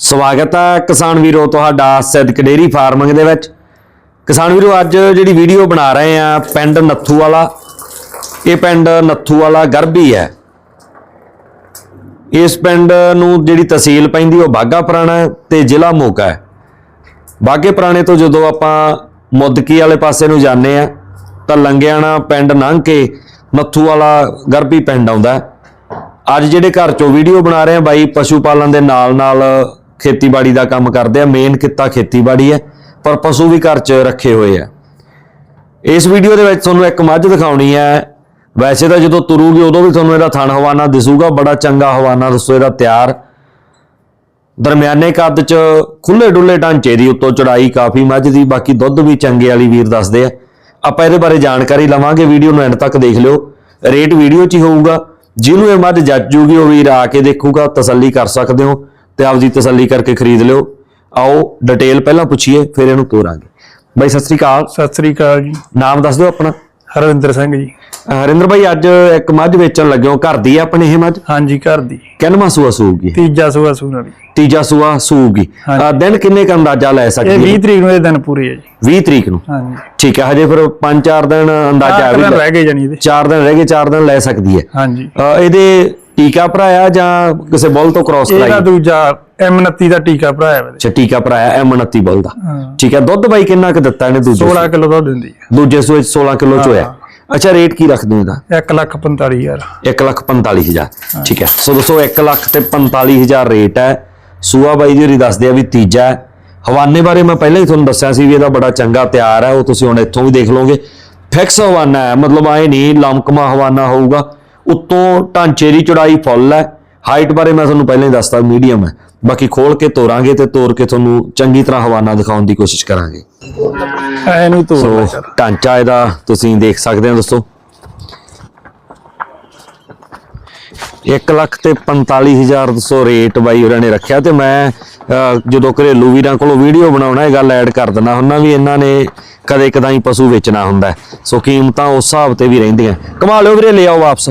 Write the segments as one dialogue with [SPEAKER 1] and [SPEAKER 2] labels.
[SPEAKER 1] ਸਵਾਗਤ ਹੈ ਕਿਸਾਨ ਵੀਰੋ ਤੁਹਾਡਾ ਸਿੱਧਕ ਡੇਰੀ ਫਾਰਮਿੰਗ ਦੇ ਵਿੱਚ। ਕਿਸਾਨ ਵੀਰੋ, ਅੱਜ ਜਿਹੜੀ ਵੀਡੀਓ ਬਣਾ ਰਹੇ ਆ ਪਿੰਡ ਨੱਥੂ ਵਾਲਾ ਇਹ ਪਿੰਡ ਨੱਥੂ ਵਾਲਾ ਗਰਭੀ ਹੈ। ਇਸ ਪਿੰਡ ਨੂੰ ਜਿਹੜੀ ਤਹਿਸੀਲ ਪੈਂਦੀ, ਉਹ ਬਾਗਾ ਪੁਰਾਣਾ ਹੈ ਤੇ ਜ਼ਿਲ੍ਹਾ ਮੋਗਾ ਹੈ। ਬਾਗੇ ਪੁਰਾਣੇ ਤੋਂ ਜਦੋਂ ਆਪਾਂ ਮੁੱਦਕੀ ਵਾਲੇ ਪਾਸੇ ਨੂੰ ਜਾਂਦੇ ਆ ਤਾਂ ਲੰਗਿਆਣਾ ਪਿੰਡ ਲੰਘ ਕੇ ਨੱਥੂ ਵਾਲਾ ਗਰਭੀ ਪਿੰਡ ਆਉਂਦਾ ਅੱਜ ਜਿਹੜੇ ਘਰ ਚੋਂ ਵੀਡੀਓ ਬਣਾ ਰਹੇ ਆ ਬਾਈ, ਪਸ਼ੂ ਪਾਲਣ ਦੇ ਨਾਲ ਨਾਲ ਖੇਤੀਬਾੜੀ ਦਾ ਕੰਮ ਕਰਦੇ ਆ ਮੇਨ ਕਿੱਤਾ ਖੇਤੀਬਾੜੀ ਹੈ, ਪਰ ਪਸ਼ੂ ਵੀ ਘਰ 'ਚ ਰੱਖੇ ਹੋਏ ਆ। ਇਸ ਵੀਡੀਓ ਦੇ ਵਿੱਚ ਤੁਹਾਨੂੰ ਇੱਕ ਮੱਝ ਦਿਖਾਉਣੀ ਹੈ। ਵੈਸੇ ਤਾਂ ਜਦੋਂ ਤੁਰੂਗੀ ਉਦੋਂ ਵੀ ਤੁਹਾਨੂੰ ਇਹਦਾ ਥਣ ਹਵਾਨਾ ਦਿਸੂਗਾ, ਬੜਾ ਚੰਗਾ ਹਵਾਨਾ ਦੱਸੋ ਇਹਦਾ ਤਿਆਰ। ਦਰਮਿਆਨੇ ਕੱਦ 'ਚ ਖੁੱਲੇ ਡੁੱਲੇ ਢਾਂਚੇ ਦੀ ਉੱਤੋਂ ਚੜਾਈ ਕਾਫੀ ਮੱਝ ਦੀ, ਬਾਕੀ ਦੁੱਧ ਵੀ ਚੰਗੇ ਵਾਲੀ ਵੀਰ ਦੱਸਦੇ ਆ। ਆਪਾਂ ਇਹਦੇ ਬਾਰੇ ਜਾਣਕਾਰੀ ਲਵਾਂਗੇ ਵੀਡੀਓ ਨੂੰ ਐਂਡ ਤੱਕ ਦੇਖ ਲਿਓ। ਰੇਟ ਵੀਡੀਓ 'ਚ ਹੀ ਹੋਊਗਾ। ਜਿਹਨੂੰ ਇਹ ਮੱਝ ਜੱਜ ਜੂਗੀ, ਉਹ ਵੀਰ ਆ ਕੇ ਦੇਖੂਗਾ, ਤਸੱਲੀ ਕਰ ਸਕਦੇ ਹੋ। ਤੇ ਆਪਦੀ ਤਸੱਲੀ ਕਰਕੇ ਖਰੀਦ ਲਿਓ। ਆਓ ਡਿਟੇਲ ਪਹਿਲਾਂ ਪੁੱਛੀਏ ਫਿਰ ਇਹਨੂੰ ਤੋਰਾਂਗੇ। ਬਾਈ ਸਤਿ ਸ੍ਰੀ ਅਕਾਲ।
[SPEAKER 2] ਸਤਿ ਸ੍ਰੀ ਅਕਾਲ ਜੀ।
[SPEAKER 1] ਨਾਮ ਦੱਸ ਦਿਓ ਆਪਣਾ।
[SPEAKER 2] ਹਰਵਿੰਦਰ ਸਿੰਘ ਜੀ।
[SPEAKER 1] ਹਰਿੰਦਰ ਭਾਈ ਅੱਜ ਇੱਕ ਮੱਝ ਵੇਚਣ ਲੱਗੇ ਹੋ। ਘਰ ਦੀ ਆ ਆਪਣੀ ਇਹ ਮੱਝ?
[SPEAKER 2] ਹਾਂਜੀ ਘਰ ਦੀ।
[SPEAKER 1] ਕਿੰਨਵਾਂ ਸੂਆ ਸੂਗੀ?
[SPEAKER 2] ਤੀਜਾ ਸੂਆ ਸੂਣਾ ਦੀ।
[SPEAKER 1] ਤੀਜਾ ਸੂਆ ਸੂਗੀ। ਦਿਨ ਕਿੰਨੇ ਕ ਅੰਦਾਜ਼ਾ ਲੈ
[SPEAKER 2] ਇਹ
[SPEAKER 1] ਸਕਦੀ
[SPEAKER 2] 20
[SPEAKER 1] ਹੈ?
[SPEAKER 2] ਤਰੀਕ ਨੂੰ ਇਹ ਦਿਨ ਪੂਰੇ ਹੈ ਜੀ।
[SPEAKER 1] 20 ਤਰੀਕ ਨੂੰ?
[SPEAKER 2] ਹਾਂਜੀ।
[SPEAKER 1] ਠੀਕ ਹੈ ਹਜੇ ਫਿਰ 5-4 ਦਿਨ ਅੰਦਾਜ਼ਾ
[SPEAKER 2] ਚਾਰ ਦਿਨ
[SPEAKER 1] ਵੀ
[SPEAKER 2] ਰਹਿ ਗਏ ਜਾਨੀ ਇਹਦੇ।
[SPEAKER 1] 4 ਦਿਨ ਰਹਿ ਗਏ 4 ਦਿਨ ਲੈ ਸਕਦੀ ਹੈ।
[SPEAKER 2] ਹਾਂਜੀ।
[SPEAKER 1] ਇਹਦੇ ਟੀਕਾ ਭਰਾਇਆ ਜਾਂ ਕਿਸੇ ਬੁੱਲ ਤੋਂ ਕ੍ਰਾਸ
[SPEAKER 2] ਇਹਦਾ
[SPEAKER 1] ਕਰਾਈ?
[SPEAKER 2] ਦੂਜਾ M29 ਦਾ ਟੀਕਾ ਭਰਾਇਆ ਵਾ
[SPEAKER 1] ਅੱਛਾ ਟੀਕਾ ਭਰਾਇਆ M29 ਬੁੱਲ ਦਾ।
[SPEAKER 2] ਹਾਂ।
[SPEAKER 1] ਠੀਕ ਹੈ ਦੁੱਧ ਬਾਈ ਕਿੰਨਾ ਕੁ ਦਿੱਤਾ ਇਹਨੇ ਦੂਜੇ
[SPEAKER 2] 16 ਕਿਲੋ ਦੁੱਧ ਦਿੰਦੀ
[SPEAKER 1] ਸੂਏ? ਦੂਜੇ ਸੂਏ 'ਚ 16 ਕਿਲੋ ਚ ਹੋਇਆ। ਅੱਛਾ ਰੇਟ ਕੀ ਰੱਖਦੇ ਹੋ ਇਹਦਾ?
[SPEAKER 2] ਹੈ 1 ਲੱਖ 45 ਹਜ਼ਾਰ।
[SPEAKER 1] 1 ਲੱਖ 45000 ਠੀਕ ਹੈ ਸੋ ਦੋਸਤੋ 1 ਲੱਖ ਤੇ 45000 ਰੇਟ ਹੈ। ਸੂਆ ਬਾਈ ਜੀ ਹੋਰੀ ਦੱਸਦੇ ਆ ਵੀ ਤੀਜਾ ਹੈ। ਹਵਾਨੇ ਬਾਰੇ ਮੈਂ ਪਹਿਲਾਂ ਹੀ ਤੁਹਾਨੂੰ ਦੱਸਿਆ ਸੀ ਵੀ ਇਹਦਾ ਬੜਾ ਚੰਗਾ ਤਿਆਰ ਹੈ ਉਹ ਤੁਸੀਂ ਹੁਣ ਇੱਥੋਂ ਵੀ ਦੇਖ ਲਓਗੇ। ਫਿਕਸ ਹਵਾਨਾ ਹੈ ਮਤਲਬ ਆਏ ਨਹੀਂ ਲਮਕਮਾ ਹਵਾਨਾ ਹੋਊਗਾ। ਉੱਤੋਂ ਢਾਂਚੇ ਦੀ ਚੌੜਾਈ ਫੁੱਲ ਹੈ। ਹਾਈਟ ਬਾਰੇ ਮੈਂ ਤੁਹਾਨੂੰ ਪਹਿਲਾਂ ਹੀ ਦੱਸਤਾ ਮੀਡੀਅਮ ਹੈ। ਬਾਕੀ ਖੋਲ ਕੇ ਤੋਰਾਂਗੇ ਤੇ ਤੋਰ ਕੇ ਤੁਹਾਨੂੰ ਚੰਗੀ ਤਰ੍ਹਾਂ ਹਵਾਨਾ ਦਿਖਾਉਣ ਦੀ ਕੋਸ਼ਿਸ਼ ਕਰਾਂਗੇ।
[SPEAKER 2] ਇਹਨੂੰ ਤੋੜ
[SPEAKER 1] ਸੋ। ਢਾਂਚਾ ਇਹਦਾ ਤੁਸੀਂ ਦੇਖ ਸਕਦੇ ਹੋ ਦੋਸਤੋ। 1 ਲੱਖ ਤੇ 45000 ਦੋਸਤੋ ਰੇਟ ਬਾਈ ਉਹਨਾਂ ਨੇ ਰੱਖਿਆ ਤੇ ਮੈਂ ਜਦੋਂ ਘਰੇਲੂ ਵੀਰਾਂ ਕੋਲੋਂ ਵੀਡੀਓ ਬਣਾਉਣਾ ਇਹ ਗੱਲ ਐਡ ਕਰ ਦਿੰਦਾ ਹੁੰਨਾ ਵੀ ਇਹਨਾਂ ਨੇ ਕਦੇ ਕਦਾਈ ਪਸ਼ੂ ਵੇਚਣਾ ਹੁੰਦਾ। ਸੋ ਕੀਮਤਾਂ ਉਸ ਹਿਸਾਬ ਤੇ ਵੀ ਰਹਿੰਦੀਆਂ। ਕਮਾ ਲਿਓ ਵੀਰੇ ਲੈ ਆਓ ਵਾਪਸ।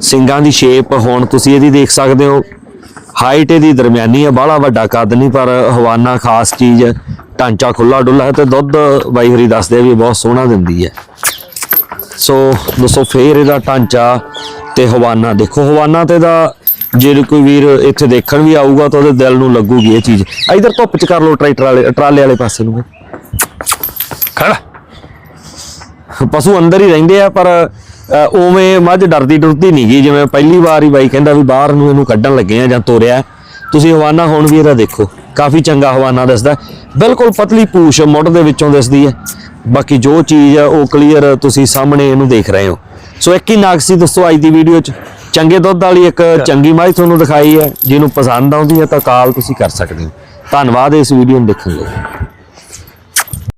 [SPEAKER 1] ਸਿੰਗਾਂ ਦੀ ਸ਼ੇਪ ਹੁਣ ਤੁਸੀਂ ਇਹਦੀ ਦੇਖ ਸਕਦੇ ਹੋ। ਹਾਈਟ ਇਹਦੀ ਦਰਮਿਆਨੀ ਹੈ ਬਾਹਲਾ ਵੱਡਾ ਕੱਦ ਨਹੀਂ, ਪਰ ਹਵਾਨਾ ਖਾਸ ਚੀਜ਼ ਢਾਂਚਾ ਖੁੱਲਾ ਡੁੱਲਾ ਹੈ ਤੇ ਦੁੱਧ ਬਾਈ ਹਰੀ ਦੱਸਦੇ ਆ ਵੀ ਬਹੁਤ ਸੋਹਣਾ ਦਿੰਦੀ ਹੈ। ਸੋ ਦੋਸਤੋ ਫੇਰ ਇਹਦਾ ਢਾਂਚਾ ਤੇ ਹਵਾਨਾ। ਦੇਖੋ, ਹਵਾਨਾ ਤੇ ਦਾ ਜੇ ਕੋਈ ਵੀਰ ਇੱਥੇ ਦੇਖਣ ਵੀ ਆਊਗਾ ਤਾਂ ਉਹਦੇ ਦਿਲ ਨੂੰ ਲੱਗੂਗੀ ਇਹ ਚੀਜ਼। ਇਧਰ ਧੁੱਪ ਚ ਕਰ ਲਓ ਟਰੈਕਟਰ ਵਾਲੇ, ਟਰਾਲੇ ਵਾਲੇ ਪਾਸੇ ਨੂੰ।
[SPEAKER 2] ਖੜਾ।
[SPEAKER 1] ਪਸ਼ੂ ਅੰਦਰ ਹੀ ਰਹਿੰਦੇ ਆ, ਪਰ ਉਵੇਂ ਮੱਝ ਡਰਦੀ ਡਰਦੀ ਨਹੀਂ ਗਈ, ਜਿਵੇਂ ਪਹਿਲੀ ਵਾਰ ਹੀ ਬਾਈ ਕਹਿੰਦਾ ਵੀ ਬਾਹਰ ਨੂੰ ਇਹਨੂੰ ਕੱਢਣ ਲੱਗੇ ਆ ਜਾਂ ਤੋਰਿਆ। ਤੁਸੀਂ ਹਵਾਨਾ ਹੁਣ ਵੀ ਇਹਦਾ ਦੇਖੋ, ਕਾਫੀ ਚੰਗਾ ਹਵਾਨਾ ਦਿਸਦਾ। ਬਿਲਕੁਲ ਪਤਲੀ ਪੂਛ ਮੁੱਢ ਦੇ ਵਿੱਚੋਂ ਦਿਸਦੀ ਹੈ। ਬਾਕੀ ਜੋ ਚੀਜ਼ ਆ, ਉਹ ਕਲੀਅਰ ਤੁਸੀਂ ਸਾਹਮਣੇ ਇਹਨੂੰ ਦੇਖ ਰਹੇ ਹੋ। ਸੋ ਇੱਕ ਹੀ ਨਾਗਸੀ ਦੋਸਤੋ ਅੱਜ ਦੀ ਵੀਡੀਓ 'ਚ। ਚੰਗੇ ਦੁੱਧ ਵਾਲੀ ਇੱਕ ਚੰਗੀ ਮਾਈ ਤੁਹਾਨੂੰ ਦਿਖਾਈ ਹੈ। ਜਿਹਨੂੰ ਪਸੰਦ ਆਉਂਦੀ ਹੈ ਤਾਂ ਕਾਲ ਤੁਸੀਂ ਕਰ ਸਕਦੇ ਹੋ। ਧੰਨਵਾਦ ਇਸ ਵੀਡੀਓ ਨੂੰ ਦੇਖਣ ਲਈ।